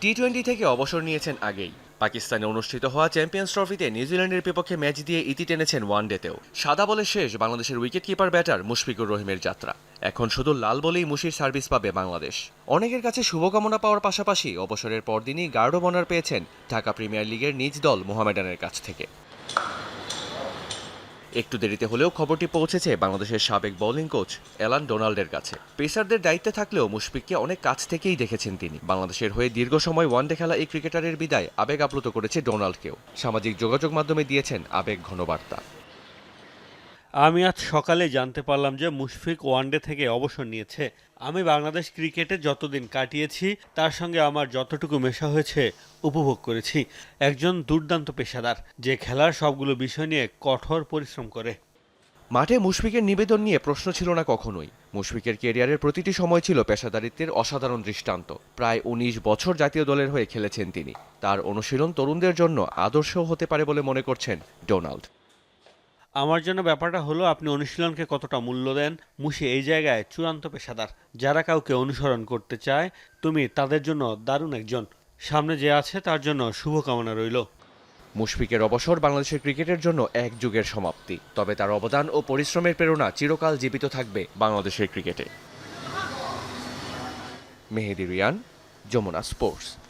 T twenty থেকে অবসর নিয়েছেন আগেই। পাকিস্তানে অনুষ্ঠিত হওয়া চ্যাম্পিয়ন্স ট্রফিতে নিউজিল্যান্ডের বিপক্ষে ম্যাচ দিয়ে ইতি টেনেছেন ওয়ানডেতেও। সাদা বলে শেষ বাংলাদেশের উইকেটকিপার, ব্যাটার মুশফিকুর রহিমের যাত্রা। এখন শুধু লাল বলেই মুশির সার্ভিস পাবে বাংলাদেশ। অনেকের কাছে শুভকামনা পাওয়ার পাশাপাশি অবসরের পরদিনই গার্ড অব অনার পেয়েছেন ঢাকা প্রিমিয়ার লিগের নিজ দল মোহামেডানের কাছ থেকে। একটু দেরিতে হলেও খবরটি পৌঁছেছে বাংলাদেশের সাবেক বোলিং কোচ অ্যালান ডোনাল্ডের কাছে। পেসারদের দায়িত্বে থাকলেও মুশফিককে অনেক কাছ থেকেই দেখেছেন তিনি। বাংলাদেশের হয়ে দীর্ঘ সময় ওয়ানডে খেলা এই ক্রিকেটারের বিদায় আবেগ আপ্লুত করেছে ডোনাল্ডকেও। সামাজিক যোগাযোগ মাধ্যমে দিয়েছেন আবেগ ঘনবার্তা। আমি আজ সকালে জানতে পারলাম যে মুশফিক ওয়ানডে থেকে অবসর নিয়েছে। আমি বাংলাদেশ ক্রিকেটে যতদিন কাটিয়েছি, তার সঙ্গে আমার যতটুকু মেশা হয়েছে, উপভোগ করেছি। একজন দুর্দান্ত পেশাদার, যে খেলার সবগুলো বিষয় নিয়ে কঠোর পরিশ্রম করে। মাঠে মুশফিকের নিবেদন নিয়ে প্রশ্ন ছিল না কখনোই। মুশফিকের কেরিয়ারের প্রতিটি সময় ছিল পেশাদারিত্বের অসাধারণ দৃষ্টান্ত। প্রায় উনিশ বছর জাতীয় দলের হয়ে খেলেছেন তিনি। তার অনুশীলন তরুণদের জন্য আদর্শও হতে পারে বলে মনে করছেন ডোনাল্ড। আমার জন্য ব্যাপারটা হলো, আপনি অনুশীলনকে কতটা মূল্য দেন মুশি এই জায়গায় চূড়ান্ত পেশাদার। যারা কাউকে অনুসরণ করতে চায়, তুমি তাদের জন্য দারুণ একজন। সামনে যে আছে, তার জন্য শুভকামনা রইল। মুশফিকের অবসর বাংলাদেশের ক্রিকেটের জন্য এক যুগের সমাপ্তি। তবে তার অবদান ও পরিশ্রমের প্রেরণা চিরকাল জীবিত থাকবে বাংলাদেশের ক্রিকেটে। মেহেদি রিয়ান, যমুনা স্পোর্টস।